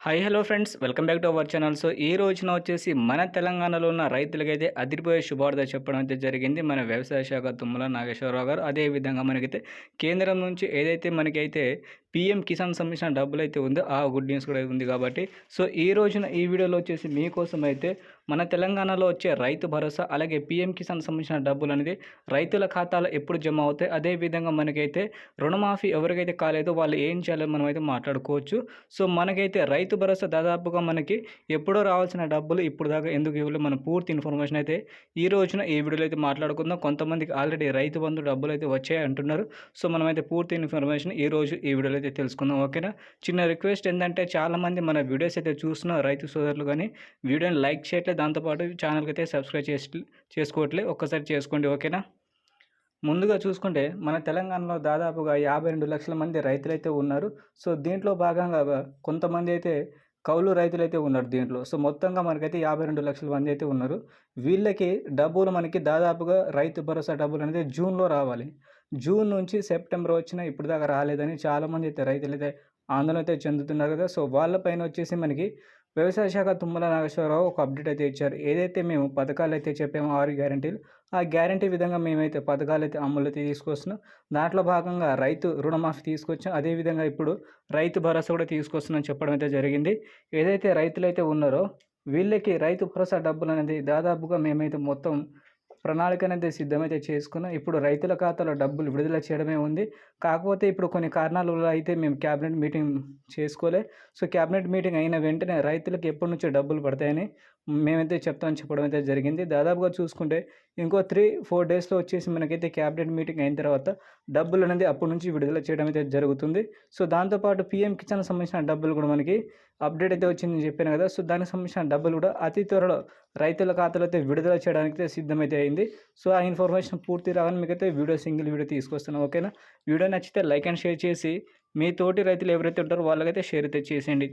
Hi hello friends welcome back to our channel so ఈ రోజున వచ్చేసి మన తెలంగాణలో ఉన్న రైతులకైతే అదిరిపోయే శుభార్త చెప్పడం అయితే జరిగింది. మన వ్యవసాయ శాఖ తుమ్మల నాగేశ్వరరావు గారు. అదేవిధంగా మనకైతే కేంద్రం నుంచి ఏదైతే మనకైతే పిఎం కిసాన్ సంబంధించిన డబ్బులు అయితే ఉందో ఆ గుడ్ న్యూస్ కూడా ఉంది కాబట్టి. సో ఈ రోజున ఈ వీడియోలో వచ్చేసి మీకోసం అయితే మన తెలంగాణలో వచ్చే రైతు భరోసా అలాగే పిఎం కిసాన్ సంబంధించిన డబ్బులు అనేది రైతుల ఖాతాలో ఎప్పుడు జమ అవుతాయి అదేవిధంగా మనకైతే రుణమాఫీ ఎవరికైతే కాలేదో వాళ్ళు ఏం చేయాలో మనం అయితే మాట్లాడుకోవచ్చు. సో మనకైతే రైతు భరోసా దాదాపుగా మనకి ఎప్పుడో రావాల్సిన డబ్బులు ఇప్పుడు దాకా ఎందుకు ఇవ్వలేదు మనం పూర్తి ఇన్ఫర్మేషన్ అయితే ఈ రోజున ఈ వీడియోలో అయితే మాట్లాడుకుందాం. కొంతమందికి ఆల్రెడీ రైతు బంధు డబ్బులు అయితే వచ్చాయి అంటున్నారు సో మనమైతే పూర్తి ఇన్ఫర్మేషన్ ఈ రోజు ఈ వీడియోలో అయితే తెలుసుకుందాం ఓకేనా? చిన్న రిక్వెస్ట్ ఏంటంటే చాలామంది మన వీడియోస్ అయితే చూస్తున్న రైతు సోదరులు కానీ వీడియోని లైక్ చేయట్లేదు దాంతోపాటు ఛానల్కి అయితే సబ్స్క్రైబ్ చేసి చేసుకోవట్లే ఒక్కసారి చేసుకోండి ఓకేనా? ముందుగా చూసుకుంటే మన తెలంగాణలో దాదాపుగా యాభై రెండు లక్షల మంది రైతులైతే ఉన్నారు. సో దీంట్లో భాగంగా కొంతమంది అయితే కౌలు రైతులు అయితే ఉన్నారు దీంట్లో. సో మొత్తంగా మనకైతే యాభై రెండు లక్షల మంది అయితే ఉన్నారు. వీళ్ళకి డబ్బులు మనకి దాదాపుగా రైతు భరోసా డబ్బులు అనేది జూన్లో రావాలి. జూన్ నుంచి సెప్టెంబర్ వచ్చినా ఇప్పుడు దాకా రాలేదని చాలామంది అయితే రైతులు అయితే ఆందోళన అయితే చెందుతున్నారు కదా. సో వాళ్ళపైన వచ్చేసి మనకి వ్యవసాయ శాఖ తుమ్మల నాగేశ్వరరావు ఒక అప్డేట్ అయితే ఇచ్చారు. ఏదైతే మేము పథకాలు అయితే చెప్పామో ఆరు గ్యారంటీలు ఆ గ్యారంటీ విధంగా మేమైతే పథకాలు అయితే అమలు తీసుకొస్తున్నాం. దాంట్లో భాగంగా రైతు రుణమాఫీ తీసుకొచ్చాం. అదేవిధంగా ఇప్పుడు రైతు భరోసా కూడా తీసుకొస్తున్నాం చెప్పడం అయితే జరిగింది. ఏదైతే రైతులైతే ఉన్నారో వీళ్ళకి రైతు భరోసా డబ్బులు అనేది దాదాపుగా మేమైతే మొత్తం ప్రణాళిక అనేది సిద్ధమైతే చేసుకున్నాం. ఇప్పుడు రైతుల ఖాతాలో డబ్బులు విడుదల చేయడమే ఉంది. కాకపోతే ఇప్పుడు కొన్ని కారణాల వల్ల అయితే మేము క్యాబినెట్ మీటింగ్ చేసుకోలే. సో క్యాబినెట్ మీటింగ్ అయిన వెంటనే రైతులకు ఎప్పటి నుంచో డబ్బులు పడతాయని మేమైతే చెప్తామని చెప్పడం అయితే జరిగింది. దాదాపుగా చూసుకుంటే ఇంకో త్రీ ఫోర్ డేస్లో వచ్చేసి మనకైతే క్యాబినెట్ మీటింగ్ అయిన తర్వాత డబ్బులు అనేది అప్పటి నుంచి విడుదల చేయడం అయితే జరుగుతుంది. సో దాంతోపాటు పిఎం కిసాన్ సంబంధించిన డబ్బులు కూడా మనకి అప్డేట్ అయితే వచ్చిందని చెప్పాను కదా! సో దానికి సంబంధించిన డబ్బులు కూడా అతి త్వరలో రైతుల ఖాతాలో అయితే విడుదల చేయడానికి అయితే సిద్ధమైతే అయింది సో ఆ ఇన్ఫర్మేషన్ పూర్తి రాగానే మీకైతే వీడియో సింగిల్ వీడియో తీసుకొస్తాను ఓకేనా? వీడియో నచ్చితే లైక్ అండ్ షేర్ చేసి మీ తోటి రైతులు ఎవరైతే ఉంటారో వాళ్ళకైతే షేర్ అయితే చేసేయండి.